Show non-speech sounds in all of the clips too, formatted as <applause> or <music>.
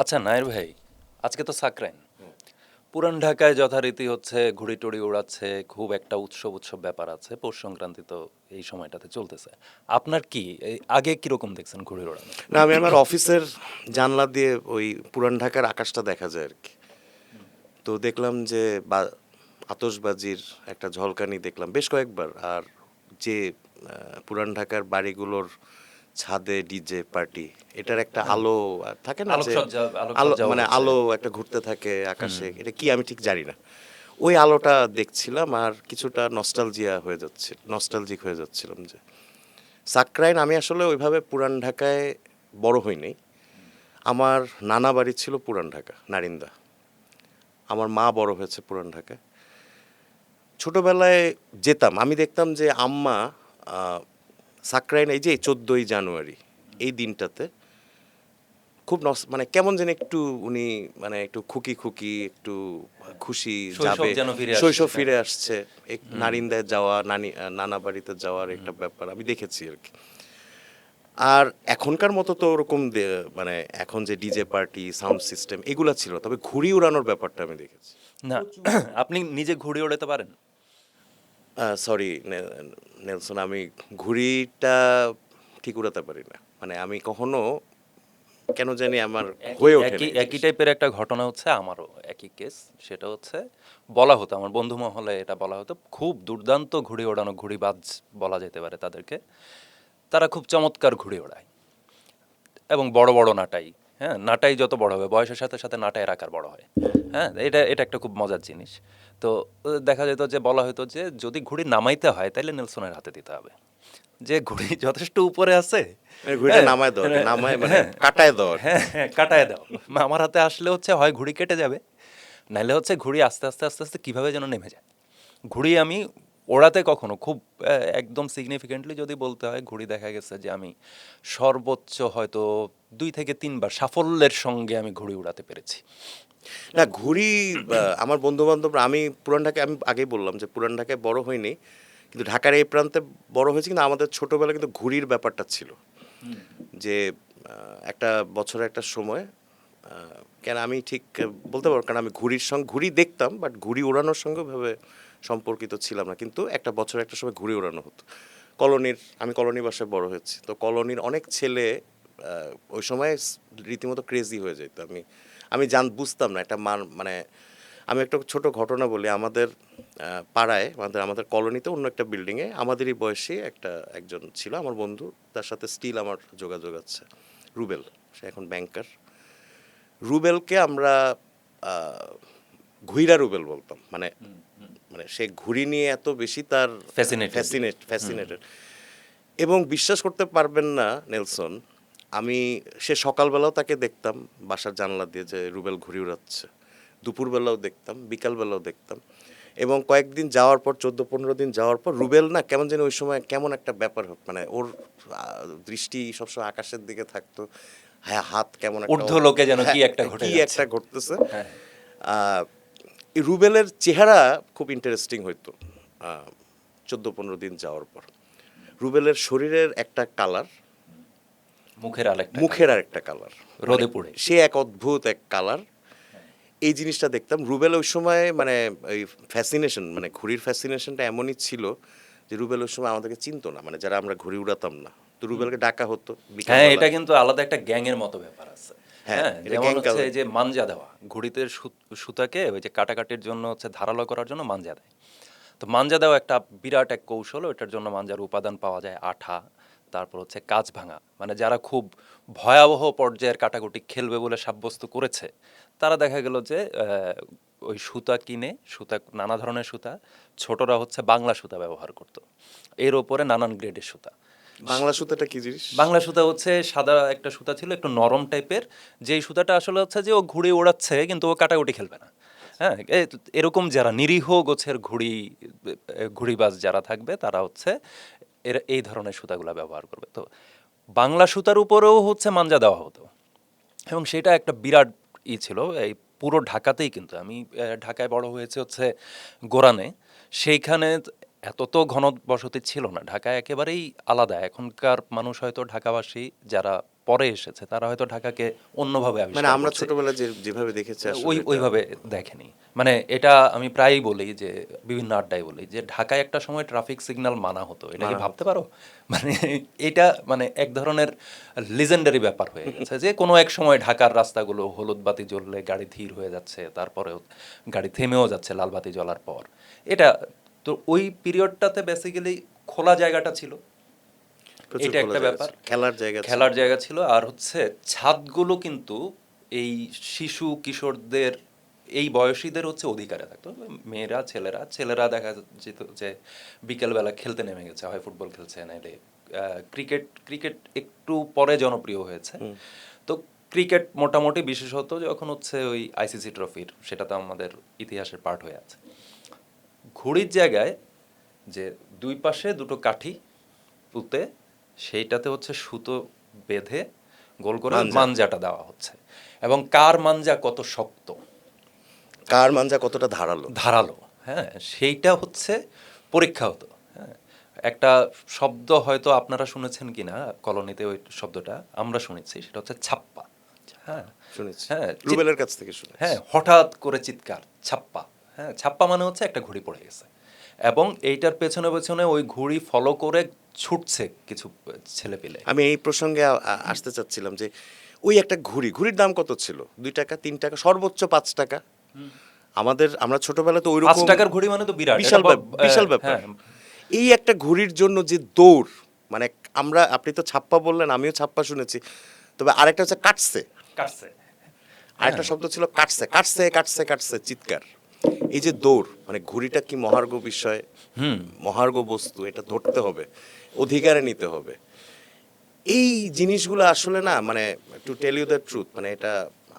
আচ্ছা নায়ের ভাই, আজকে তো সাকরাইন। পুরান ঢাকায় যথারীতি হচ্ছে ঘুড়ি টুড়ি উড়াচ্ছে, খুব একটা উৎসব উৎসব ব্যাপার আছে, পৌষ সংক্রান্তি তো এই সময়টাতে চলতেছে। আপনার কি আগে কীরকম দেখছেন ঘুড়ি ওড়ানো? না, আমি আমার অফিসের জানলা দিয়ে ওই পুরান ঢাকার আকাশটা দেখা যায় আর কি। তো দেখলাম যে বা আতসবাজির একটা ঝলকানি দেখলাম বেশ কয়েকবার। আর যে পুরান ঢাকার বাড়িগুলোর ছাদে ডিজে পার্টি এটার একটা আলো আর থাকে না আলো মানে আলো একটা ঘুরতে থাকে আকাশে এটা কি আমি ঠিক জানি না। ওই আলোটা দেখছিলাম আর কিছুটা নস্টালজিয়া হয়ে যাচ্ছে নস্টালজিক হয়ে যাচ্ছিলাম যে। সাকরাইন আমি আসলে ওইভাবে পুরান ঢাকায় বড় হইনি। আমার নানা বাড়ি ছিল পুরান ঢাকা নারিন্দা। আমার মা বড় হয়েছে পুরান ঢাকায়। ছোটবেলায় যেতাম আমি দেখতাম যে আম্মা সাকরাইন এই যে চোদ্দোই জানুয়ারি এই দিনটাতে খুব নস- মানে কেমন যেন একটু উনি মানে একটু খুকি খুকি একটু খুশি যাবে যেন ফিরে শৈশব হ্যাঁ। ফিরে আসছে এক নারিন্দায় যাওয়া নানি নানা বাড়িতে যাওয়ার একটা ব্যাপার আমি দেখেছি আর কি। আর এখনকার মতো তো ওরকম মানে এখন যে ডিজে পার্টি সাউন্ড সিস্টেম এগুলা ছিল তবে ঘুড়ি উড়ানোর ব্যাপারটা আমি দেখেছি। না <clears throat> আপনি নিজে ঘুড়ি ওড়াতে পারেন? সরি নেলসন আমি ঘুড়িটা ঠিক উড়াতে পারি না। মানে আমি কখনো কেন জানি আমার হয়ে ওঠে একই টাইপের একটা ঘটনা হচ্ছে আমারও একই কেস সেটা হচ্ছে বলা হতো আমার বন্ধু মহলে এটা বলা হতো খুব দুর্দান্ত ঘুড়ি ওড়ানো ঘুড়িবাজ বলা যেতে পারে তাদেরকে। তারা খুব চমৎকার ঘুড়ি ওড়ায়। এবং বড় বড় নাটাই হ্যাঁ নাটাই যত বড় হবে বয়সের সাথে সাথে নাটাইয়ের আকার বড় হয়। হ্যাঁ এটা এটা একটা খুব মজার জিনিস। তো দেখা যেত যে বলা হতো যে যদি ঘুড়ি নামাইতে হয় তাহলে নেলসনের হাতে দিতে হবে। যে ঘুড়ি <laughs> যথেষ্ট উপরে আছে মানে ঘুড়িটা হ্যাঁ, নামায় দাও হ্যাঁ, নামায় মানে হ্যাঁ, কাটায় দাও কাটায় দাও আমার হাতে আসলে হচ্ছে হয় ঘুড়ি কেটে যাবে নাহলে হচ্ছে ঘুড়ি আস্তে আস্তে আস্তে আস্তে কীভাবে যেন নেমে যায়। ঘুড়ি আমি ওড়াতে কখনো খুব একদম সিগনিফিকেন্টলি যদি বলতে হয় ঘুড়ি দেখা গেছে যে আমি সর্বোচ্চ হয়তো দুই থেকে তিনবার সাফল্যের সঙ্গে আমি ঘুড়ি উড়াতে পেরেছি। না আহ, আমার বন্ধু বান্ধবরা আমি পুরান ঢাকায় আমি আগেই বললাম যে পুরান ঢাকায় বড় হয়নি কিন্তু ঢাকার এই প্রান্তে বড় হয়েছে কিন্তু আমাদের ছোটবেলায় কিন্তু ঘুড়ির ব্যাপারটা ছিল। যে একটা বছরের একটা সময় কেন আমি ঠিক বলতে পারব কারণ আমি ঘুড়ির সঙ্গে ঘুড়ি দেখতাম বাট ঘুড়ি ওড়ানোর সঙ্গে ভাবে সম্পর্কিত ছিলাম না কিন্তু একটা বছর একটা সময় ঘুড়ি ওড়ানো হতো। কলোনির আমি কলোনি বাসায় বড় হয়েছি তো কলোনির অনেক ছেলে ওই সময় রীতিমতো ক্রেজি হয়ে যেত আমি আমি জান বুঝতাম না একটা মান মানে আমি একটা ছোট ঘটনা বলি। আমাদের পাড়ায় আমাদের আমাদের কলোনিতে অন্য একটা বিল্ডিংয়ে আমাদেরই বয়সী একটা একজন ছিল আমার বন্ধু। তার সাথে স্টিল আমার যোগাযোগ আছে। রুবেল সে এখন ব্যাংকার রুবেলকে আমরা ঘুইরা রুবেল বলতাম। মানে মানে সে ঘুড়ি নিয়ে এত বেশি তার Fascinated. ফ্যাসিনেট ফ্যাসিনেটেড এবং বিশ্বাস করতে পারবেন না নেলসন আমি সে সকালবেলাও তাকে দেখতাম বাসার জানলা দিয়ে যে রুবেল ঘুরে উড়াচ্ছে। দুপুরবেলাও দেখতাম বিকালবেলাও দেখতাম। এবং কয়েকদিন যাওয়ার পর চোদ্দ পনেরো দিন যাওয়ার পর রুবেল না কেমন যেন ওই সময় কেমন একটা ব্যাপার হতো মানে ওর দৃষ্টি সবসময় আকাশের দিকে থাকতো। হ্যাঁ হাত কেমন একটা- ঊর্ধ্বলোকে যেন কি হ্যাঁ, একটা ঘটে কি একটা ঘটতেছে। হ্যাঁ। রুবেলের চেহারা খুব ইন্টারেস্টিং হইতো চোদ্দ পনেরো দিন যাওয়ার পর। রুবেলের শরীরের একটা কালার মুখের আরেকটা মুখের আর একটা কালার রোদে পুড়ে। সে এক অদ্ভুত এক কালার এই জিনিসটা দেখতাম। রুবেল ওই সময় মানে ওই ফ্যাসিনেশন মানে ঘুড়ির ফ্যাসিনেশনটা এমনই ছিল যে রুবেল ওই সময় আমাদেরকে চিনতো না। মানে যারা আমরা ঘুড়ি উড়াতাম না। তো রুবেলকে ডাকা হতো হ্যাঁ এটা কিন্তু আলাদা একটা গ্যাং এর মতো ব্যাপার আছে। হ্যাঁ, হ্যাঁ যেমন হচ্ছে যে মাঞ্জা দেওয়া। ঘুড়িতে সুতাকে ওই যে কাটাকাটির জন্য হচ্ছে ধারালো করার জন্য মাঞ্জা দেয়। তো মাঞ্জা দেওয়া একটা বিরাট এক কৌশল ওইটার জন্য মাঞ্জার উপাদান পাওয়া যায় আঠা। তারপর হচ্ছে কাজ ভাঙা। মানে যারা খুব ভয়াবহ পর্যায়ের কাটাকুটি খেলবে বলে সাব্যস্ত করেছে তারা দেখা গেল যে ওই সুতা কিনে সুতা নানা ধরনের সুতা ছোটরা হচ্ছে বাংলা সুতা ব্যবহার করতো। এর ওপরে নানান গ্রেডের সুতা। বাংলা সুতাটা কি জিনিস? বাংলা সুতা হচ্ছে সাদা একটা সুতা ছিল একটু নরম টাইপের। যেই সুতাটা আসলে হচ্ছে যে ও ঘুড়ি ওড়াচ্ছে কিন্তু ও কাটাকুটি খেলবে না। হ্যাঁ এরকম যারা নিরীহ গোছের ঘুড়ি ঘুড়িবাজ যারা থাকবে তারা হচ্ছে এর এই ধরনের সুতাগুলো ব্যবহার করবে। তো বাংলা সুতার উপরেও হচ্ছে মাঞ্জা দেওয়া হতো। এবং সেটা একটা বিরাট ই ছিল, এই পুরো ঢাকাতেই কিন্তু। আমি ঢাকায় বড় হয়েছে হচ্ছে গোরানে। সেইখানে এত তো ঘন বসতি ছিল না। ঢাকায় একেবারেই আলাদা। এখনকার মানুষ হয়তো ঢাকাবাসী, যারা পরে এসেছে তারা হয়তো ঢাকাকে অন্যভাবে মানে আমরা করছে। ছোটবেলায় যে যেভাবে দেখেছি ওই ওইভাবে দেখেনি। মানে এটা আমি প্রায়ই বলি যে বিভিন্ন আড্ডায় বলি যে ঢাকায় একটা সময় ট্রাফিক সিগন্যাল মানা হতো। এটা কি ভাবতে পারো? মানে এটা মানে এক ধরনের লিজেন্ডারি ব্যাপার হয়ে গেছে যে কোনো এক সময় ঢাকার রাস্তাগুলো হলুদ বাতি জ্বললে গাড়ি ধীর হয়ে যাচ্ছে তারপরেও গাড়ি থেমেও যাচ্ছে লাল বাতি জ্বলার পর। এটা তো ওই পিরিয়ডটাতে বেসিক্যালি খোলা জায়গাটা ছিল। এটা একটা ব্যাপার। খেলার জায়গা খেলার জায়গা ছিল। আর হচ্ছে ছাদগুলো কিন্তু এই শিশু কিশোরদের এই বয়সীদের হচ্ছে অধিকারে থাকতো। মেয়েরা ছেলেরা ছেলেরা দেখা যেত যে বিকেলবেলা খেলতে নেমে গেছে হয় ফুটবল খেলছে নাইলে। ক্রিকেট ক্রিকেট একটু পরে জনপ্রিয় হয়েছে। তো ক্রিকেট মোটামুটি বিশেষত যখন হচ্ছে ওই আইসিসি ট্রফির সেটা তো আমাদের ইতিহাসের পার্ট হয়ে আছে। ঘুড়ির জায়গায় যে দুই পাশে দুটো কাঠি পুঁতে সেইটাতে হচ্ছে সুতো বেঁধে গোল করে। মাঞ্জাটা দেওয়া হচ্ছে। এবং কার মাঞ্জা কত শক্ত? কার মাঞ্জা কতটা ধারালো? ধারালো হ্যাঁ সেইটা হচ্ছে পরীক্ষা হতো হ্যাঁ। একটা শব্দ হয়তো আপনারা শুনেছেন কিনা কলোনিতে ওই শব্দটা আমরা শুনেছি সেটা হচ্ছে ছাপ্পা হ্যাঁ। শুনেছি। হ্যাঁ রুবেলের কাছ থেকে শুনে হ্যাঁ হঠাৎ করে চিৎকার ছাপ্পা হ্যাঁ। ছাপ্পা মানে হচ্ছে একটা ঘুড়ি পড়ে গেছে। এবং এইটার পেছনে পেছনে ওই ঘুড়ি ফলো করে ছুটছে কিছু ছেলে পেলে। আমি এই প্রসঙ্গে আসতে চাচ্ছিলাম যে ওই একটা ঘুড়ি ঘুড়ির দাম কত ছিল? দুই টাকা তিন টাকা সর্বোচ্চ পাঁচ টাকা। আমাদের আমরা ছোটবেলা তো পাঁচ ওইরকম টাকার ঘুড়ি মানে তো বিরাট। বিশাল বিশাল ব্যাপার। হ্যাঁ, এই একটা ঘুড়ির জন্য যে দৌড় মানে আমরা আপনি তো ছাপ্পা বললেন আমিও ছাপ্পা শুনেছি। তবে আরেকটা হচ্ছে কাটছে। কাটছে। আরেকটা শব্দ ছিল কাটছে কাটছে কাটছে কাটছে চিৎকার। এই যে দৌড় মানে ঘুড়িটা কি মহার্ঘ বিষয়? মহার্ঘ বস্তু এটা ধরতে হবে। অধিকারে নিতে হবে। এই জিনিসগুলো আসলে না মানে to tell you the truth মানে এটা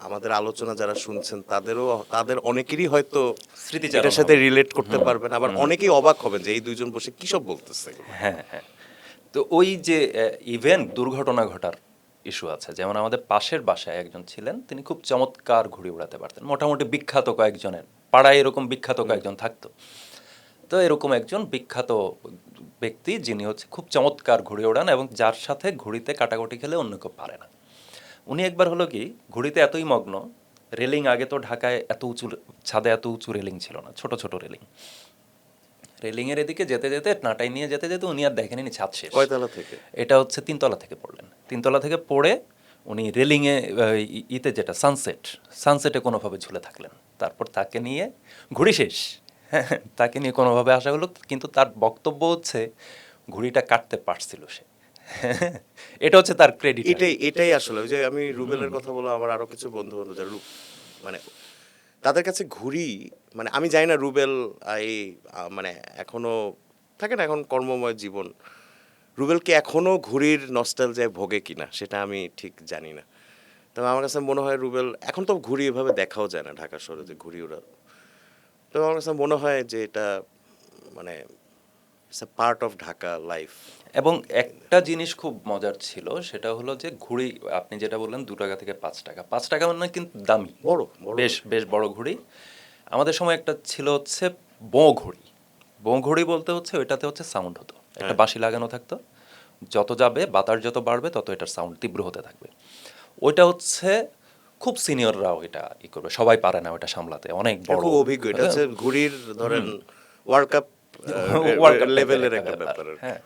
আমাদের আলোচনা যারা শুনছেন তাদেরও তাদের অনেকেরই হয়তো স্মৃতিচারণা এটার সাথে রিলেট করতে পারবেন। আবার অনেকেই অবাক হবেন যে এই দুইজন বসে কি সব বলতেছে হ্যাঁ হ্যাঁ। তো ওই যে ইভেন্ট দুর্ঘটনা ঘটার ইস্যু আছে যেমন আমাদের পাশের বাসায় একজন ছিলেন তিনি খুব চমৎকার ঘুড়ি উড়াতে পারতেন। মোটামুটি বিখ্যাত কয়েকজনের পাড়ায় এরকম বিখ্যাত কয়েকজন থাকতো। তো এরকম একজন বিখ্যাত ব্যক্তি যিনি হচ্ছে খুব চমৎকার ঘুড়ি ওড়ান এবং যার সাথে ঘুড়িতে কাটাকুটি খেলে অন্য কেউ পারে না। উনি একবার হলো কি ঘুড়িতে এতই মগ্ন রেলিং আগে তো ঢাকায় এত উঁচু ছাদে এত উঁচু রেলিং ছিল না ছোট ছোট রেলিং। রেলিংয়ের এদিকে যেতে যেতে নাটাই নিয়ে যেতে যেতে উনি আর দেখেনি ছাদ শেষ। কয়তলা থেকে? এটা হচ্ছে তিনতলা থেকে পড়লেন। তিনতলা থেকে পড়ে উনি রেলিংয়ে ইতে যেটা সানসেট সানসেটে কোনোভাবে ঝুলে থাকলেন। তারপর তাকে নিয়ে ঘুড়ি শেষ। <laughs> তাকে নিয়ে কোনোভাবে আসা হলো কিন্তু তার বক্তব্য হচ্ছে ঘুড়িটা কাটতে পারছিল সে। <laughs> এটা হচ্ছে তার ক্রেডিট এটাই এটাই আসলে ওই যে আমি রুবেলের কথা বলো আমার আরও কিছু বন্ধু বান্ধব যারা মানে তাদের কাছে ঘুড়ি মানে আমি জানি না রুবেল এই মানে এখনও থাকে না এখন কর্মময় জীবন রুবেল কি এখনও ঘুড়ির নস্টাল যায় ভোগে কিনা সেটা আমি ঠিক জানি না। তবে আমার কাছে মনে হয় রুবেল এখন তো ঘুড়ি এভাবে দেখাও যায় না ঢাকা শহরে যে ঘুড়ি ওরা তবে আমার কাছে মনে হয় যে এটা মানে it's a part of Dhaka life এবং একটা জিনিস খুব মজার ছিল সেটা হলো যে ঘুড়ি আপনি যেটা বললেন দু টাকা থেকে পাঁচ টাকা। পাঁচ টাকা মানে কিন্তু দামি। বড় বেশ বেশ বড় ঘুড়ি। আমাদের সময় একটা ছিল হচ্ছে বো ঘুড়ি। বো ঘুড়ি বলতে হচ্ছে ওইটাতে হচ্ছে সাউন্ড হতো। একটা হ্যাঁ। বাঁশি লাগানো থাকতো। যত যাবে বাতাস যত বাড়বে তত এটার সাউন্ড তীব্র হতে থাকবে। ওইটা হচ্ছে খুব সিনিয়ররাও এটা ই করবে। সবাই পারে না ওটা সামলাতে অনেক বড়। খুব অভিজ্ঞ এটা হচ্ছে ঘুড়ির ধরেন ওয়ার্ল্ড কাপ World Cup <laughs> লেভেলের একটা ব্যাপার হ্যাঁ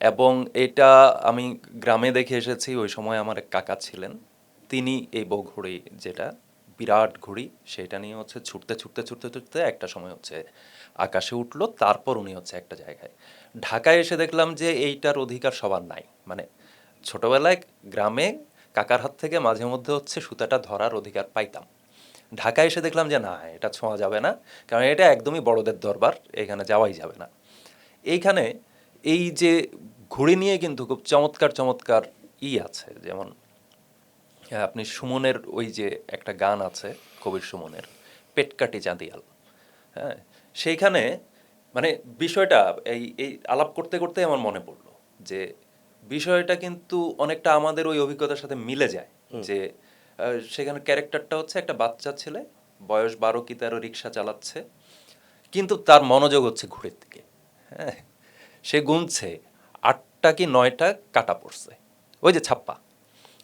এবং এটা আমি গ্রামে দেখে এসেছি ওই সময় আমার এক কাকা ছিলেন তিনি এই বউ ঘুড়ি যেটা বিরাট ঘুড়ি সেটা নিয়ে হচ্ছে ছুটতে ছুটতে ছুটতে ছুটতে একটা সময় হচ্ছে আকাশে উঠল তারপর উনি হচ্ছে একটা জায়গায়। ঢাকায় এসে দেখলাম যে এইটার অধিকার সবার নাই। মানে ছোটবেলায় গ্রামে কাকার হাত থেকে মাঝে মধ্যে হচ্ছে সুতাটা ধরার অধিকার পাইতাম। ঢাকায় এসে দেখলাম যে না এটা ছোঁয়া যাবে না। কারণ এটা একদমই বড়দের দরবার এখানে যাওয়াই যাবে না। এইখানে এই যে ঘুড়ি নিয়ে কিন্তু খুব চমৎকার চমৎকার ই আছে। যেমন হ্যাঁ, আপনি সুমনের ওই যে একটা গান আছে কবির সুমনের পেটকাটি চাঁদিয়াল। হ্যাঁ সেইখানে মানে বিষয়টা এই এই আলাপ করতে করতে আমার মনে পড়ল যে বিষয়টা কিন্তু অনেকটা আমাদের ওই অভিজ্ঞতার সাথে মিলে যায় যে সেখানে ক্যারেক্টারটা হচ্ছে একটা বাচ্চা ছেলে বয়স বারো কি তেরো রিক্সা চালাচ্ছে কিন্তু তার মনোযোগ হচ্ছে ঘুরের দিকে হ্যাঁ? সে গুনছে আটটা কি নয়টা কাটা পড়ছে ওই যে ছাপ্পা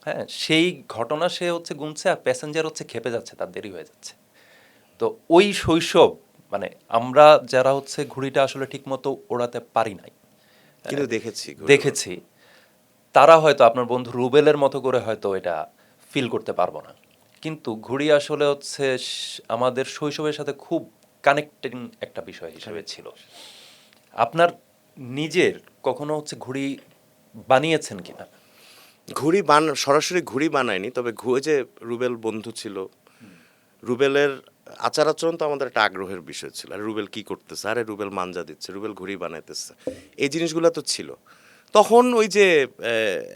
হ্যাঁ? সেই ঘটনা সে হচ্ছে গুনছে আর প্যাসেঞ্জার হচ্ছে খেপে যাচ্ছে তার দেরি হয়ে যাচ্ছে। তো ওই শৈশব মানে আমরা যারা হচ্ছে ঘুড়িটা আসলে ঠিকমতো ওড়াতে পারি নাই কিন্তু দেখেছি দেখেছি তারা হয়তো আপনার বন্ধু রুবেলের মতো করে হয়তো এটা ফিল করতে পারব না। কিন্তু ঘুড়ি আসলে হচ্ছে আমাদের শৈশবের সাথে খুব কানেক্টিং একটা বিষয় হিসেবে ছিল। আপনার নিজের কখনো হচ্ছে ঘুড়ি বানিয়েছেন কিনা? ঘুড়ি বান সরাসরি ঘুড়ি বানায়নি তবে ঘুয়ে যে রুবেল বন্ধু ছিল রুবেলের আচার আচরণ তো আমাদের একটা আগ্রহের বিষয় ছিল। আর রুবেল কি করতেছে? আরে রুবেল মাঞ্জা দিচ্ছে রুবেল ঘুড়ি বানাইতেছে। এই জিনিসগুলো তো ছিল। তখন ওই যে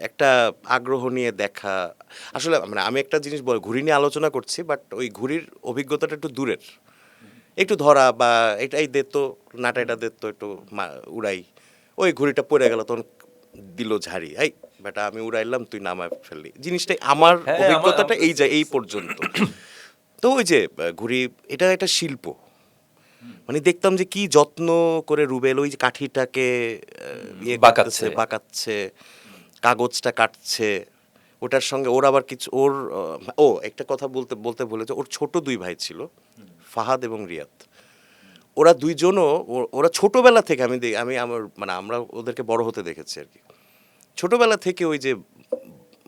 একটা আগ্রহ নিয়ে দেখা আসলে মানে আমি একটা জিনিস বল ঘুড়ি নিয়ে আলোচনা করছি বাট ওই ঘুড়ির অভিজ্ঞতাটা একটু দূরের। একটু ধরা বা এটাই দিত নাটা এটা দিত একটু উড়াই। ওই ঘুড়িটা পড়ে গেল তখন দিল ঝাড়ি এই বেটা আমি উড়াইলাম তুই নামায় ফেললি। জিনিসটাই আমার হ্যাঁ, অভিজ্ঞতাটা এই যায় এই পর্যন্ত। তো ওই যে ঘুড়ি এটা একটা শিল্প। মানে দেখতাম যে কি যত্ন করে রুবেল ওই যে কাঠিটাকে ইয়ে বাঁকাচ্ছে। বাঁকাচ্ছে কাগজটা কাটছে। ওটার সঙ্গে ওর আবার কিছু ওর ও একটা কথা বলতে বলতে বলেছে ওর ছোট দুই ভাই ছিল ফাহাদ এবং রিয়াদ। ওরা দুইজনও ওরা ছোটবেলা থেকে আমি আমি আমার মানে আমরা ওদেরকে বড় হতে দেখেছি আর কি। ছোটবেলা থেকে ওই যে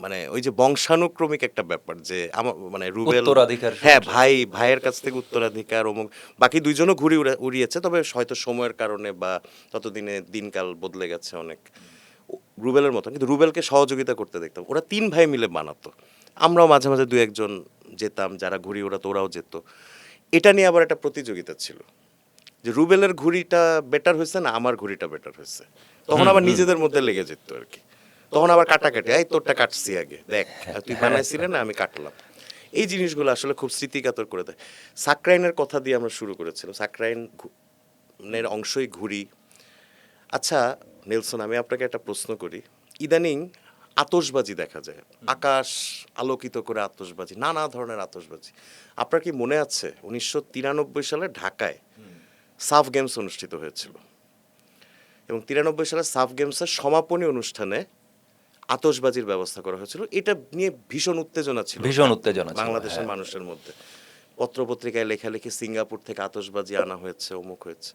মানে ওই যে বংশানুক্রমিক একটা ব্যাপার যে আমার মানে রুবেল উত্তরাধিকার হ্যাঁ ভাই ভাইয়ের কাছ থেকে উত্তরাধিকার অমুক বাকি দুইজনও ঘুরি উড়িয়েছে তবে হয়তো সময়ের কারণে বা ততদিনে দিনকাল বদলে গেছে অনেক। রুবেলের মতো কিন্তু রুবেলকে সহযোগিতা করতে দেখতাম। ওরা তিন ভাই মিলে বানাতো। আমরাও মাঝে মাঝে দু একজন যেতাম যারা ঘুড়ি ওড়াতো ওরাও যেত। এটা নিয়ে আবার একটা প্রতিযোগিতা ছিল। যে রুবেলের ঘুড়িটা বেটার হয়েছে না আমার ঘুড়িটা বেটার হয়েছে? তখন আবার নিজেদের মধ্যে লেগে যেত আর কি। তখন আবার কাটাকাটি এই তোরটা কাটছি আগে, দেখ তুই বানাইছিলে না, আমি কাটলাম। এই জিনিসগুলো আসলে খুব স্মৃতিকাতর করে দেয়। সাকরাইনের কথা দিয়ে আমরা শুরু করেছিলাম। সাকরাইন ঘু- নের অংশই ঘুড়ি। আচ্ছা নেলসন, আমি আপনাকে একটা প্রশ্ন করি। ইদানিং আতসবাজি দেখা যায়। আকাশ আলোকিত করে আতশবাজি, নানা ধরনের আতসবাজি আপনার কি মনে আছে, উনিশশো তিরানব্বই সালে ঢাকায় সাফ গেমস অনুষ্ঠিত হয়েছিল। এবং তিরানব্বই সালে সাফ গেমসের সমাপনী অনুষ্ঠানে আতশবাজির ব্যবস্থা করা হয়েছিল। এটা নিয়ে ভীষণ উত্তেজনা ছিল। ভীষণ উত্তেজনা বাংলাদেশের হ্যাঁ। মানুষের মধ্যে। পত্রপত্রিকায় লেখালেখি সিঙ্গাপুর থেকে আতসবাজি আনা হয়েছে অমুক হয়েছে।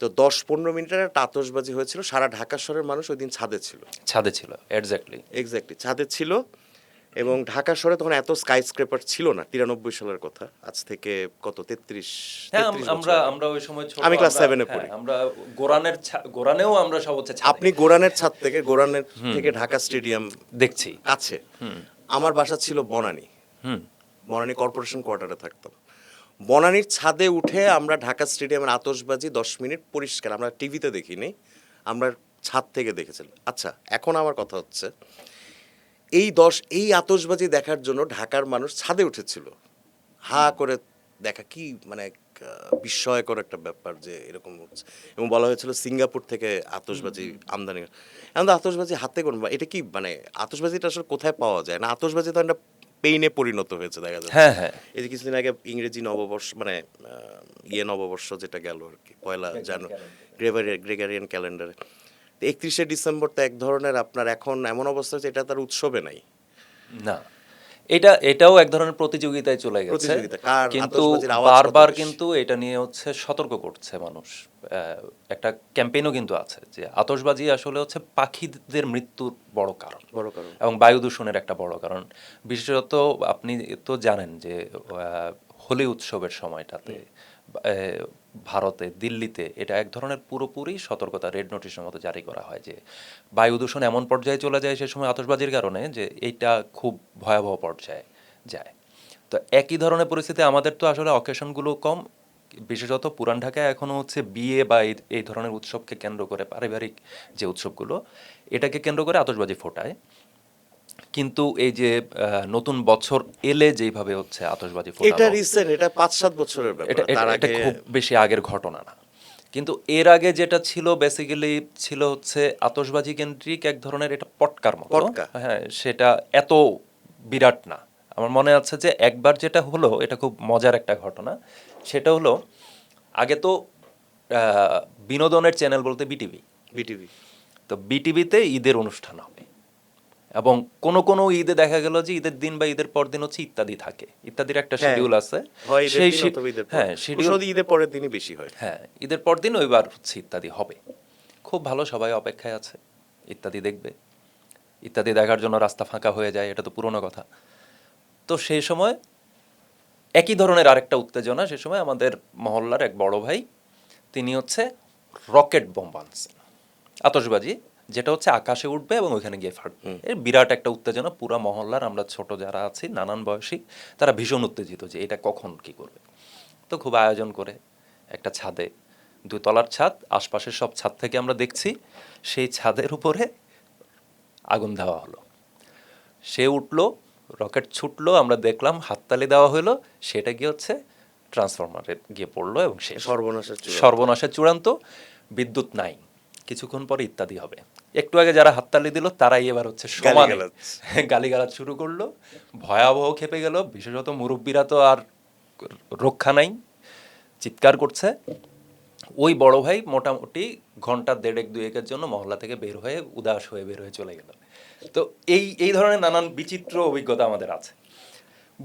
তো দশ পনেরো মিনিটের একটা আতসবাজি হয়েছিল। সারা ঢাকা শহরের মানুষ ওই দিন ছাদে ছিল। ছাদে ছিল এক্স্যাক্টলি এক্স্যাক্টলি ছাদে ছিল। এবং ঢাকা শহরে তখন এত স্কাই স্ক্রেপার ছিল না তিরানব্বই সালের কথা আজ থেকে কত তেত্রিশ হ্যাঁ আমরা আমরা ওই সময় আমি ক্লাস সেভেনে হ্যাঁ, পড়ি। আমরা গোরানের গোরানেও আমরা সব হচ্ছে আপনি গোরানের ছাদ থেকে গোরানের থেকে ঢাকা স্টেডিয়াম দেখছি। কাছে। আমার বাসা ছিল বনানী। হুম। বনানী কর্পোরেশন কোয়ার্টারে থাকতাম। বনানীর ছাদে উঠে আমরা ঢাকা স্টেডিয়ামের আতশবাজি দশ মিনিট পরিষ্কার আমরা টিভিতে দেখিনি আমরা ছাদ থেকে দেখেছিলাম। আচ্ছা এখন আমার কথা হচ্ছে এই দশ এই আতশবাজি দেখার জন্য ঢাকার মানুষ ছাদে উঠেছিল। হা করে দেখা কি মানে বিস্ময়কর একটা ব্যাপার যে এরকম হচ্ছে। এবং বলা হয়েছিল সিঙ্গাপুর থেকে আতশবাজি আমদানি এখন তো আতশবাজি হাতে কোন এটা কি মানে আতসবাজিটা আসলে কোথায় পাওয়া যায়? না আতশবাজি তো একটা পেইনে পরিণত হয়েছে দেখা যাচ্ছে। হ্যাঁ হ্যাঁ। এই যে কিছুদিন আগে ইংরেজি নববর্ষ মানে ইয়ে নববর্ষ যেটা গেল আর কি পয়লা জানুয়ারি গ্রেগারিয়ান ক্যালেন্ডারে। একত্রিশে ডিসেম্বর তো এক ধরনের আপনার এখন এমন অবস্থা হচ্ছে এটা তার উৎসবে নাই। না। এটা এটাও এক ধরনের প্রতিযোগিতায় চলে গেছে। কিন্তু বারবার কিন্তু এটা নিয়ে হচ্ছে সতর্ক করছে মানুষ। একটা ক্যাম্পেইনও কিন্তু আছে যে আতশবাজি আসলে হচ্ছে পাখিদের মৃত্যুর বড় কারণ। বড় কারণ। এবং বায়ু দূষণের একটা বড় কারণ। বিশেষত আপনি তো জানেন যে হোলি উৎসবের সময়টাতে ভারতে, দিল্লিতে, এটা এক ধরনের পুরোপুরি সতর্কতা, রেড নোটিশের মতো জারি করা হয় যে বায়ু দূষণ এমন পর্যায়ে চলে যায় সে সময় আতশবাজির কারণে যে এইটা খুব ভয়াবহ পর্যায়ে যায়। তো একই ধরনের পরিস্থিতি আমাদের তো আসলে অকেশনগুলো কম। বিশেষত পুরান ঢাকায় এখনও হচ্ছে বিয়ে বা এই এই ধরনের উৎসবকে কেন্দ্র করে পারিবারিক যে উৎসবগুলো, এটাকে কেন্দ্র করে আতশবাজি ফোটায়। কিন্তু এই যে নতুন বছর এলে যেইভাবে হচ্ছে আতশবাজি এটা রিসেন্ট এটা পাঁচ সাত বছরের ব্যাপার। এটা- খুব বেশি আগের ঘটনা না। কিন্তু এর আগে যেটা ছিল বেসিক্যালি ছিল হচ্ছে আতশবাজি কেন্দ্রিক এক ধরনের এটা পটকার মতো। হ্যাঁ সেটা এত বিরাট না। আমার মনে আছে যে একবার যেটা হলো এটা খুব মজার একটা ঘটনা। সেটা হলো আগে তো আহ, বিনোদনের চ্যানেল বলতে বিটিভি বিটিভি তো বিটিভিতে ঈদের অনুষ্ঠান হবে এবং কোন কোন ঈদে দেখা গেল যে ঈদের দিন বা ঈদের পর দিন হচ্ছে ইত্যাদি থাকে। ইত্যাদির একটা হ্যাঁ। শিডিউল আছে। সেই ঈদের পর। হ্যাঁ শিডিউল ঈদের পরের দিনই বেশি হয়। হ্যাঁ ঈদের পর দিন ওইবার হচ্ছে ইত্যাদি হবে। খুব ভালো সবাই অপেক্ষায় আছে। ইত্যাদি দেখবে। ইত্যাদি দেখার জন্য রাস্তা ফাঁকা হয়ে যায় এটা তো পুরনো কথা। তো সেই সময় একই ধরনের আরেকটা উত্তেজনা সে সময় আমাদের মহল্লার এক বড় ভাই তিনি হচ্ছে রকেট বোম আনছেন আতশবাজি যেটা হচ্ছে আকাশে উঠবে এবং ওইখানে গিয়ে ফাটবে। এর বিরাট একটা উত্তেজনা পুরা মহল্লার আমরা ছোট যারা আছি নানান বয়সী তারা ভীষণ উত্তেজিত যে এটা কখন কি করবে। তো খুব আয়োজন করে একটা ছাদে দুই তলার ছাদ আশপাশের সব ছাদ থেকে আমরা দেখছি সেই ছাদের উপরে আগুন দেওয়া হলো। সে উঠল রকেট ছুটলো আমরা দেখলাম হাততালি দেওয়া হলো সেটা গিয়ে হচ্ছে ট্রান্সফরমারে গিয়ে পড়ল এবং সে সর্বনাশের সর্বনাশের চূড়ান্ত বিদ্যুৎ নাই। কিছুক্ষণ পরে ইত্যাদি হবে। একটু আগে যারা হাততালি দিল তারাই এবার হচ্ছে সমানে। গালিগালাজ। <laughs> শুরু করল। ভয়াবহ খেপে গেল। বিশেষত মুরব্বীরা তো আর রক্ষা নাই চিৎকার করছে। ওই বড় ভাই মোটামুটি ঘণ্টা দেড়েক দুয়েকের জন্য মহল্লা থেকে বের হয়ে উদাস হয়ে বের হয়ে চলে গেল। তো এই এই ধরনের নানান বিচিত্র অভিজ্ঞতা আমাদের আছে।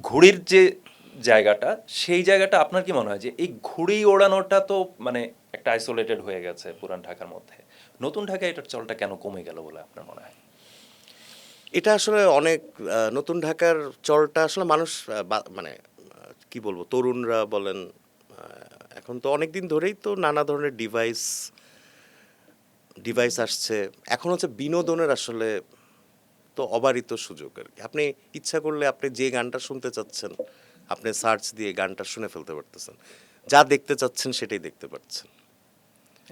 ঘুড়ির যে জায়গাটা সেই জায়গাটা আপনার কি মনে হয় যে এই ঘুড়ি ওড়ানোটা তো মানে একটা আইসোলেটেড হয়ে গেছে পুরান ঢাকার মধ্যে? নতুন ঢাকায় এটার চলটা কেন কমে গেল বলে আপনার মনে হয়? এটা আসলে অনেক নতুন ঢাকার চলটা আসলে মানুষ মানে কি বলব, তরুণরা বলেন এখন তো অনেক দিন ধরেই তো নানা ধরনের ডিভাইস ডিভাইস আসছে। এখন হচ্ছে বিনোদনের আসলে তো অবারিত সুযোগ আর কি। আপনি ইচ্ছা করলে আপনি যে গানটা শুনতে চাচ্ছেন, আপনি সার্চ দিয়ে গানটা শুনে ফেলতে পারতেছেন। যা দেখতে চাচ্ছেন সেটাই দেখতে পাচ্ছেন।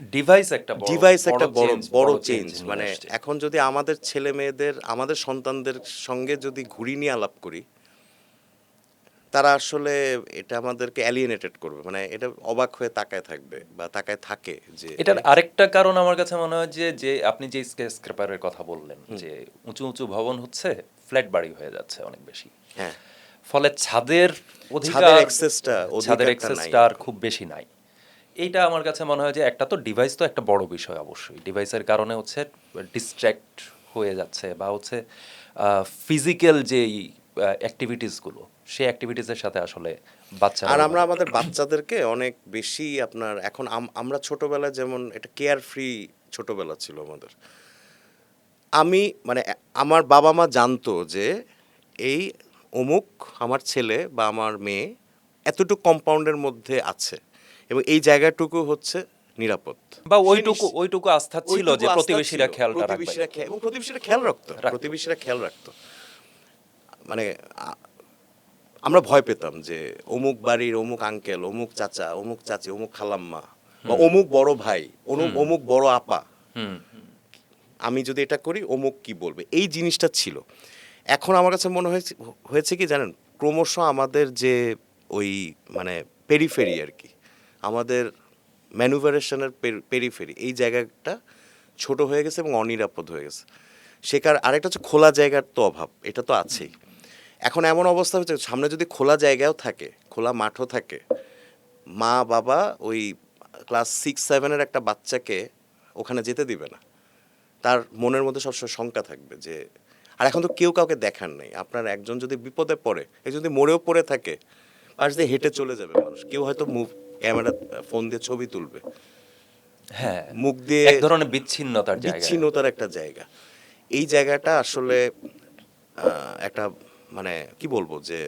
ডিভাইস একটা ডিভাইস একটা বড় বড় চেঞ্জ মানে এখন যদি আমাদের ছেলে মেয়েদের আমাদের সন্তানদের সঙ্গে যদি ঘুড়ি নিয়ে আলাপ করি তারা আসলে এটা আমাদেরকে অ্যালিয়েনেটেড করবে। মানে এটা অবাক হয়ে তাকায় থাকবে বা তাকায় থাকে যে এটার আরেকটা কারণ আমার কাছে মনে হয় যে যে আপনি যে স্ক্রেপারের কথা বললেন যে উঁচু উঁচু ভবন হচ্ছে ফ্ল্যাট বাড়ি হয়ে যাচ্ছে অনেক বেশি। হ্যাঁ। ফলে ছাদের অধিকার ছাদের অ্যাক্সেসটা খুব বেশি নাই। এইটা আমার কাছে মনে হয় যে একটা তো ডিভাইস তো একটা বড় বিষয় অবশ্যই। ডিভাইসের কারণে হচ্ছে ডিস্ট্র্যাক্ট হয়ে যাচ্ছে বা হচ্ছে ফিজিক্যাল যেই অ্যাক্টিভিটিসগুলো সেই অ্যাক্টিভিটিসের সাথে আসলে বাচ্চা আর আমরা আমাদের বাচ্চাদেরকে অনেক বেশি আপনার এখন আম- আমরা ছোটবেলায় যেমন এটা কেয়ার ফ্রি ছোটবেলা ছিল আমাদের। আমি মানে আমার বাবা মা জানতো যে এই অমুক আমার ছেলে বা আমার মেয়ে এতটুকু কম্পাউন্ডের মধ্যে আছে। এবং এই জায়গাটুকু হচ্ছে নিরাপদ। বা ওইটুকু ওইটুকু আস্থা ছিল যে প্রতিবেশীরা। খেয়ালটা রাখবে। প্রতিবেশীরা এবং প্রতিবেশীরা খেয়াল রাখতো। প্রতিবেশীরা খেয়াল রাখতো। মানে আমরা ভয় পেতাম যে অমুক বাড়ির অমুক আঙ্কেল অমুক চাচা অমুক চাচি অমুক খালাম্মা বা অমুক বড় ভাই অনু- অমুক বড় আপা। আমি যদি এটা করি অমুক কি বলবে? এই জিনিসটা ছিল। এখন আমার কাছে মনে হয়েছে হয়েছে কি জানেন? ক্রমশ আমাদের যে ওই মানে পেরিফেরি আর কি আমাদের ম্যানুভারেশনের পেরিফেরি, এই জায়গাটা ছোট হয়ে গেছে এবং অনিরাপদ হয়ে গেছে। কার আরেকটা হচ্ছে খোলা জায়গার তো অভাব, এটা তো আছেই। এখন এমন অবস্থা হচ্ছে, সামনে যদি খোলা জায়গাও থাকে, খোলা মাঠও থাকে, মা বাবা ওই ক্লাস সিক্স সেভেনের একটা বাচ্চাকে ওখানে যেতে দিবে না। তার মনের মধ্যে সবসময় শঙ্কা থাকবে যে, আর এখন তো কেউ কাউকে দেখার নেই। আপনার একজন যদি বিপদে পড়ে এ যদি মরেও পড়ে থাকে পাশ দিয়ে হেঁটে চলে যাবে মানুষ, কেউ হয়তো মুভ ক্যামেরা ফোন দিয়ে ছবি তুলবে। হ্যাঁ মুখ দিয়ে এক ধরনের বিচ্ছিন্নতার জায়গা। বিচ্ছিন্নতার একটা জায়গা। এই জায়গাটা আসলে একটা মানে কি বলব যে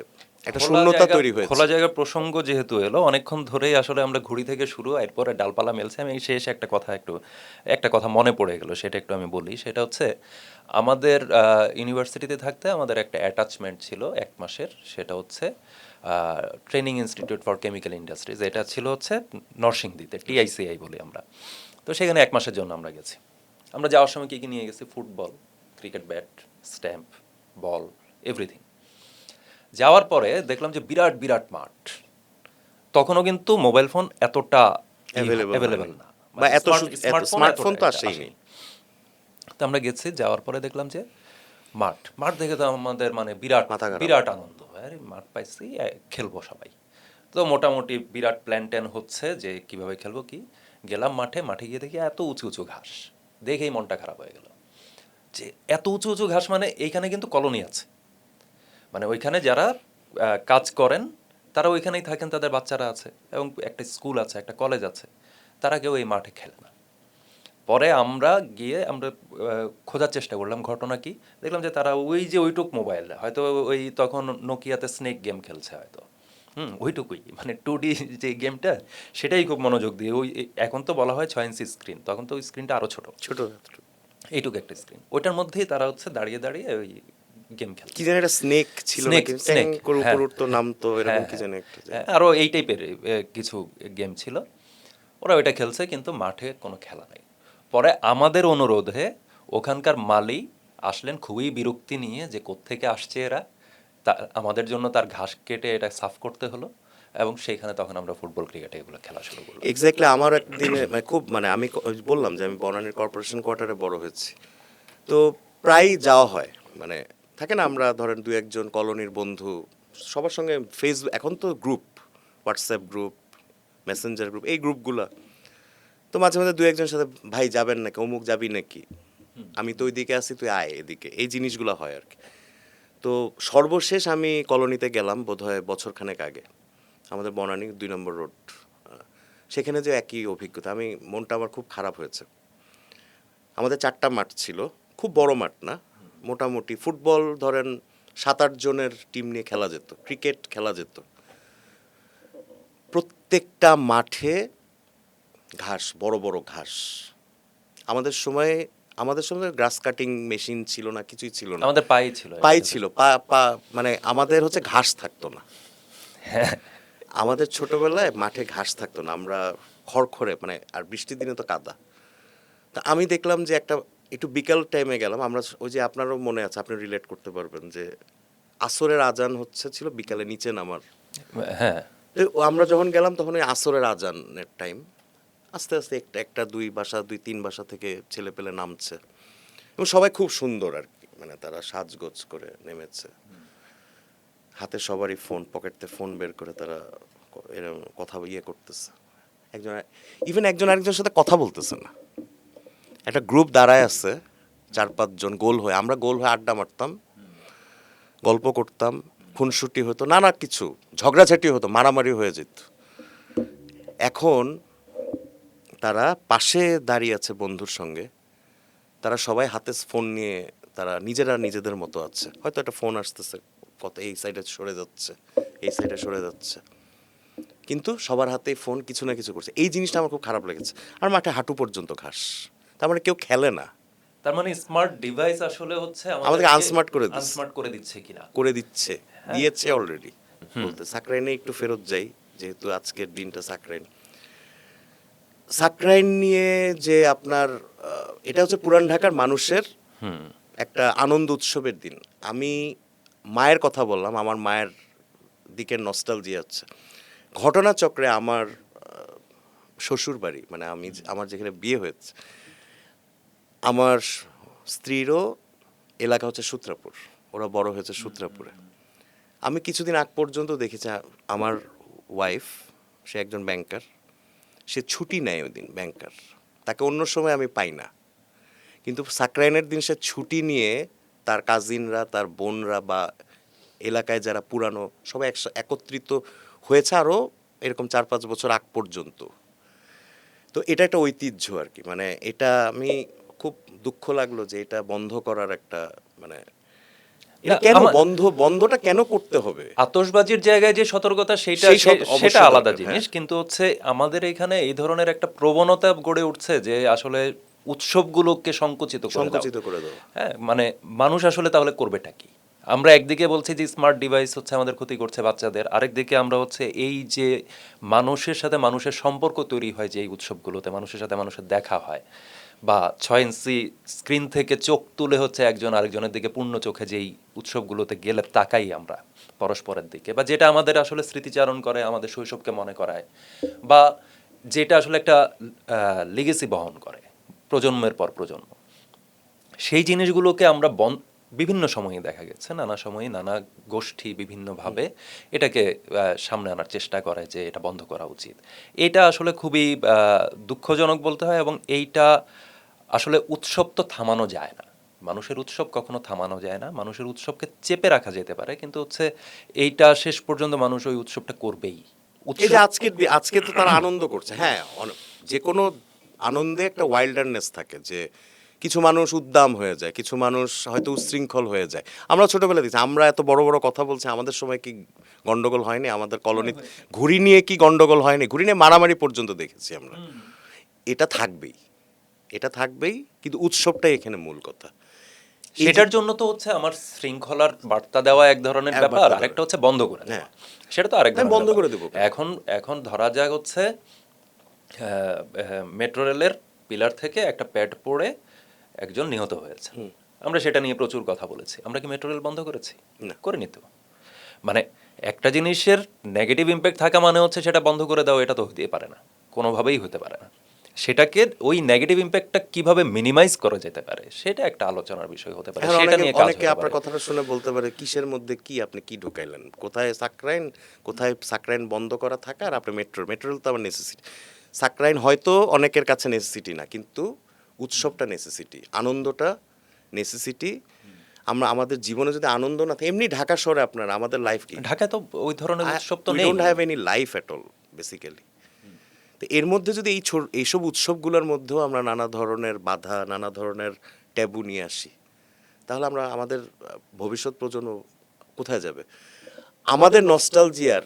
একটা শূন্যতা তৈরি হয়েছে। খোলা জায়গার প্রসঙ্গ যেহেতু এলো অনেকক্ষণ ধরেই আসলে আমরা ঘুড়ি থেকে শুরু এরপরে ডালপালা মেলছে। আমি শেষ একটা কথা একটু একটা কথা মনে পড়ে গেল সেটা একটু আমি বলি। সেটা হচ্ছে আমাদের ইউনিভার্সিটিতে থাকতে আমাদের একটা অ্যাটাচমেন্ট ছিল এক মাসের। সেটা হচ্ছে training institute for chemical industries এটা ছিল হচ্ছে নরসিংদীতে টিআইসিআই বলি আমরা। তো সেখানে এক মাসের জন্য আমরা গেছি। আমরা যাওয়ার সময় কী কী নিয়ে গেছি? Football cricket bat stump ball everything. যাওয়ার পরে দেখলাম যে বিরাট বিরাট মাঠ। তখনও কিন্তু মোবাইল ফোন এতটা অ্যাভেলেবেল না বা এত স্মার্ট- সু- স্মার্টফোন তো আসেইনি। তো আমরা গেছি যাওয়ার পরে দেখলাম যে মাঠ। মাঠ দেখে তো আমাদের মানে বিরাট বিরাট আনন্দ। আরে মাঠ পাইছি খেলব সবাই। তো মোটামুটি বিরাট প্ল্যান ট্যান হচ্ছে যে কীভাবে খেলব কি? গেলাম মাঠে মাঠে গিয়ে দেখি এত উঁচু উঁচু ঘাস। দেখেই মনটা খারাপ হয়ে গেল। যে এত উঁচু উঁচু ঘাস মানে এইখানে কিন্তু কলোনি আছে। মানে ওইখানে যারা কাজ করেন তারা ওইখানেই থাকেন তাদের বাচ্চারা আছে এবং একটা স্কুল আছে একটা কলেজ আছে। তারা কেউ এই মাঠে খেলে না। পরে আমরা গিয়ে আমরা খোঁজার চেষ্টা করলাম ঘটনা কি। দেখলাম যে তারা ওই যে ওইটুক মোবাইল হয়তো ওই তখন নোকিয়াতে স্নেক গেম খেলছে হয়তো। হুম ওইটুকুই। মানে টু ডি যে গেমটা সেটাই খুব মনোযোগ দিয়ে ওই এখন তো বলা হয় ছয় ইঞ্চি স্ক্রিন তখন তো ওই স্ক্রিনটা আরও ছোট। ছোট এইটুকু একটা স্ক্রিন ওইটার মধ্যেই তারা হচ্ছে দাঁড়িয়ে দাঁড়িয়ে ওই গেম খেলছে। কি জানি একটা স্নেক ছিল Snake, নাকি? Snake, ট্যাং করে হ্যাঁ। উপর উঠতো নামতো এরকম হ্যাঁ, কি জানি একটা হ্যাঁ, আরও এই টাইপের কিছু গেম ছিল। ওরা ওইটা খেলছে কিন্তু মাঠে কোনো খেলা নেই। পরে আমাদের অনুরোধে ওখানকার মালি আসলেন খুবই বিরক্তি নিয়ে যে কোত্থেকে আসছে এরা। তা, আমাদের জন্য তার ঘাস কেটে এটা সাফ করতে হলো এবং সেইখানে তখন আমরা ফুটবল, ক্রিকেট এগুলো খেলা শুরু করলাম। এক্স্যাক্টলি আমার একদিনে মানে খুব মানে আমি বললাম যে আমি বনানীর কর্পোরেশন কোয়ার্টারে বড় হয়েছি। তো প্রায় যাওয়া হয় মানে থাকে না আমরা ধরেন দু একজন কলোনির বন্ধু, সবার সঙ্গে ফেসবুক, এখন তো group WhatsApp group Messenger group এই গ্রুপগুলা তো মাঝে মাঝে দু একজনের সাথে, ভাই, যাবেন নাকি? অমুক যাবি নাকি? আমি তো ওইদিকে আছি, তুই আয় এদিকে। এই জিনিসগুলো হয় আর কি। তো সর্বশেষ আমি কলোনিতে গেলাম বোধহয় বছরখানেক আগে। আমাদের বনানী দুই নম্বর রোড সেখানে যে একই অভিজ্ঞতা। আমি, মনটা আমার খুব খারাপ হয়েছে। আমাদের চারটা মাঠ ছিল। খুব বড় মাঠ না। মোটামুটি ফুটবল ধরেন সাত আট জনের টিম নিয়ে খেলা যেত, ক্রিকেট খেলা যেত। প্রত্যেকটা মাঠে ঘাস বড় বড় ঘাস। আমাদের সময়ে আমাদের সময় গ্রাস কাটিং মেশিন ছিল না কিছুই ছিল না। আমাদের পাই ছিল। পাই ছিল পা পা মানে আমাদের হচ্ছে ঘাস থাকতো না। আমাদের ছোটবেলায় মাঠে ঘাস থাকতো না আমরা খড়খড়ে মানে আর বৃষ্টির দিনে তো কাদা। তা আমি দেখলাম যে একটা একটু বিকাল টাইমে গেলাম আমরা ওই যে আপনারও মনে আছে আপনি রিলেট করতে পারবেন যে আসরের আজান হচ্ছে ছিল বিকালে নিচে নামার। হ্যাঁ। আমরা যখন গেলাম তখন ওই আসরের আজানের টাইম আস্তে আস্তে একটা একটা, দুই বাসা, দুই, তিন বাসা থেকে ছেলে পেলে নামছে। এবং সবাই খুব সুন্দর আর কি মানে তারা সাজগোজ করে নেমেছে। হাতে সবারই ফোন পকেটতে ফোন বের করে তারা এরকম কথা ইয়ে করতেছে। একজন ইভেন একজন আরেকজনের সাথে কথা বলতেছে না। একটা গ্রুপ দাঁড়ায় আছে, চার পাঁচজন গোল হয়ে, আমরা গোল হয়ে আড্ডা মারতাম, গল্প করতাম, খুনসুটি হতো, নানা কিছু, ঝগড়াঝাটি হতো, মারামারি হয়ে যেত। এখন তারা পাশে দাঁড়িয়ে আছে বন্ধুর সঙ্গে। তারা সবাই হাতে ফোন নিয়ে তারা নিজেরা নিজেদের মতো আছে। হয়তো একটা ফোন আসতেছে কত এই সাইডে সরে যাচ্ছে এই সাইডে সরে যাচ্ছে। কিন্তু সবার হাতেই ফোন কিছু না কিছু করছে। এই জিনিসটা আমার খুব খারাপ লেগেছে। আর মাঠে হাঁটু পর্যন্ত ঘাস। তার মানে কেউ খেলে না। তার মানে স্মার্ট ডিভাইস আসলে হচ্ছে আমাদেরকে unsmart করে দিচ্ছে। আনস্মার্ট করে দিচ্ছে কিনা? করে দিচ্ছে। দিয়েছে অলরেডি বলতে সাকরাইনে একটু ফেরত যাই যেহেতু আজকের দিনটা সাকরাইন। সাকরাইন নিয়ে যে আপনার এটা হচ্ছে পুরান ঢাকার মানুষের একটা আনন্দ উৎসবের দিন। আমি মায়ের কথা বললাম আমার মায়ের দিকের নস্টাল দিয়ে হচ্ছে। ঘটনাচক্রে আমার শ্বশুর বাড়ি মানে আমি আমার যেখানে বিয়ে হয়েছে আমার স্ত্রীরও এলাকা হচ্ছে সূত্রাপুর ওরা বড় হয়েছে সূত্রাপুরে। আমি কিছুদিন আগ পর্যন্ত দেখেছি আমার ওয়াইফ সে একজন ব্যাংকার সে ছুটি নেয় ওই দিন ব্যাংকার তাকে অন্য সময় আমি পাই না। কিন্তু সাকরাইনের দিন সে ছুটি নিয়ে তার কাজিনরা তার বোনরা বা এলাকায় যারা পুরানো, সবাই একত্রিত হয়েছে আরও এরকম চার পাঁচ বছর আগ পর্যন্ত। তো এটা একটা ঐতিহ্য আর কি। মানে এটা আমি খুব দুঃখ লাগল যে এটা বন্ধ করার একটা মানে এটা কেন বন্ধ বন্ধটা কেন করতে হবে? আতশবাজির জায়গায় যে সতর্কতা সেটা সেটা আলাদা জিনিস। হ্যাঁ। কিন্তু হচ্ছে আমাদের এখানে এই ধরনের একটা প্রবণতা গড়ে উঠছে যে আসলে উৎসবগুলোকে সংকুচিত সংকুচিত করে দেওয়া হ্যাঁ মানে মানুষ আসলে তাহলে করবেটা কি? আমরা একদিকে বলছি যে স্মার্ট ডিভাইস হচ্ছে আমাদের ক্ষতি করছে বাচ্চাদের। আরেকদিকে আমরা হচ্ছে এই যে মানুষের সাথে মানুষের সম্পর্ক তৈরি হয় যে এই উৎসবগুলোতে মানুষের সাথে মানুষের দেখা হয়। বা ছয় ইঞ্চি স্ক্রিন থেকে চোখ তুলে হচ্ছে একজন আরেকজনের দিকে পূর্ণ চোখে যেই উৎসবগুলোতে গেলে তাকাই আমরা পরস্পরের দিকে বা যেটা আমাদের আসলে স্মৃতিচারণ করে, আমাদের শৈশবকে মনে করায় বা যেটা আসলে একটা লিগেসি বহন করে প্রজন্মের পর প্রজন্ম। সেই জিনিসগুলোকে আমরা বন, বিভিন্ন সময়ে দেখা গেছে, নানা সময়ে নানা গোষ্ঠী বিভিন্নভাবে এটাকে সামনে আনার চেষ্টা করে যে এটা বন্ধ করা উচিত। এটা আসলে খুবই দুঃখজনক বলতে হয় এবং এইটা আসলে উৎসব তো থামানো যায় না। মানুষের উৎসব কখনো থামানো যায় না। মানুষের উৎসবকে চেপে রাখা যেতে পারে কিন্তু হচ্ছে এইটা শেষ পর্যন্ত মানুষ ওই উৎসবটা করবেই। এই উৎসব যে আজকে আজকে তো তারা আনন্দ করছে। হ্যাঁ যে কোনো আনন্দে একটা ওয়াইল্ডারনেস থাকে যে কিছু মানুষ উদ্দাম হয়ে যায় কিছু মানুষ হয়তো উচ্ছৃঙ্খল হয়ে যায়। আমরা ছোটবেলা দেখছি আমরা এত বড় বড় কথা বলছি আমাদের সময় কি গন্ডগোল হয়নি? আমাদের কলোনি ঘুড়ি নিয়ে কি গন্ডগোল হয়নি? ঘুড়ি নিয়ে মারামারি পর্যন্ত দেখেছি আমরা। এটা থাকবেই। এটা থাকবেই কিন্তু উৎসবটাই এখানে মূল কথা। সেটার জন্য তো হচ্ছে আমার শৃঙ্খলার বার্তা দেওয়া এক ধরনের ব্যাপার আরেকটা হচ্ছে বন্ধ করে হ্যাঁ। সেটা তো আরেক বন্ধ করে দেবো। এখন এখন ধরা যাক হচ্ছে মেট্রো রেলের পিলার থেকে একটা প্যাড পড়ে একজন নিহত হয়েছে আমরা সেটা নিয়ে প্রচুর কথা বলেছি। আমরা কি মেট্রো রেল বন্ধ করেছি? না। করিনি তো মানে একটা জিনিসের নেগেটিভ ইম্প্যাক্ট থাকা মানে হচ্ছে সেটা বন্ধ করে দাও এটা তো হতেই পারে না। কোনোভাবেই হতে পারে না। সেটাকে ওই নেগেটিভ ইম্প্যাক্টটা কীভাবে মিনিমাইজ করা যেতে পারে সেটা একটা আলোচনার বিষয় হতে পারে সেটা অনেকে নিয়ে অনেকে আপনার কথাটা শুনে বলতে পারে কিসের মধ্যে কি আপনি কি ঢুকাইলেন? কোথায় সাকরাইন? কোথায় সাকরাইন বন্ধ করা থাকা আর আপনি মেট্রো মেট্রো তো আমার নেসেসিটি সাকরাইন হয়তো অনেকের কাছে নেসেসিটি না কিন্তু উৎসবটা নেসেসিটি আনন্দটা নেসেসিটি আমরা আমাদের জীবনে যদি আনন্দ না থাকে এমনি ঢাকা শহরে আপনার আমাদের লাইফ কি? ঢাকায় তো ওই ধরনের উৎসব তো নেই। Don't have any life at all basically তো এর মধ্যে যদি এই ছোট এইসব উৎসবগুলোর মধ্যেও আমরা নানা ধরনের বাধা নানা ধরনের ট্যাবু নিয়ে আসি তাহলে আমরা আমাদের ভবিষ্যৎ প্রজন্ম কোথায় যাবে? আমাদের নস্টালজিয়ার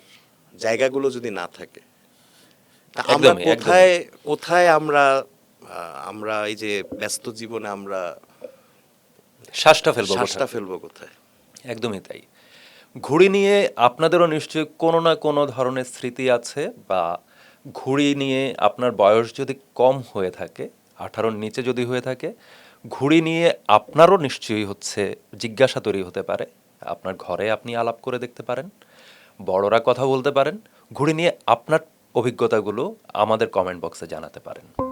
জায়গাগুলো যদি না থাকে আমরা। কোথায় কোথায় আমরা আমরা এই যে ব্যস্ত জীবনে আমরা শ্বাসটা ফেলব শ্বাসটা ফেলব কোথায়? একদমই তাই। ঘুড়ি নিয়ে আপনাদেরও নিশ্চয়ই কোনো না কোনো ধরনের স্মৃতি আছে বা ঘুড়ি নিয়ে আপনার বয়স যদি কম হয়ে থাকে, আঠারোর নিচে যদি হয়ে থাকে, ঘুড়ি নিয়ে আপনারও নিশ্চয়ই হচ্ছে জিজ্ঞাসা তৈরি হতে পারে। আপনার ঘরে আপনি আলাপ করে দেখতে পারেন, বড়রা কথা বলতে পারেন, ঘুড়ি নিয়ে আপনার অভিজ্ঞতাগুলো আমাদের কমেন্ট বক্সে জানাতে পারেন।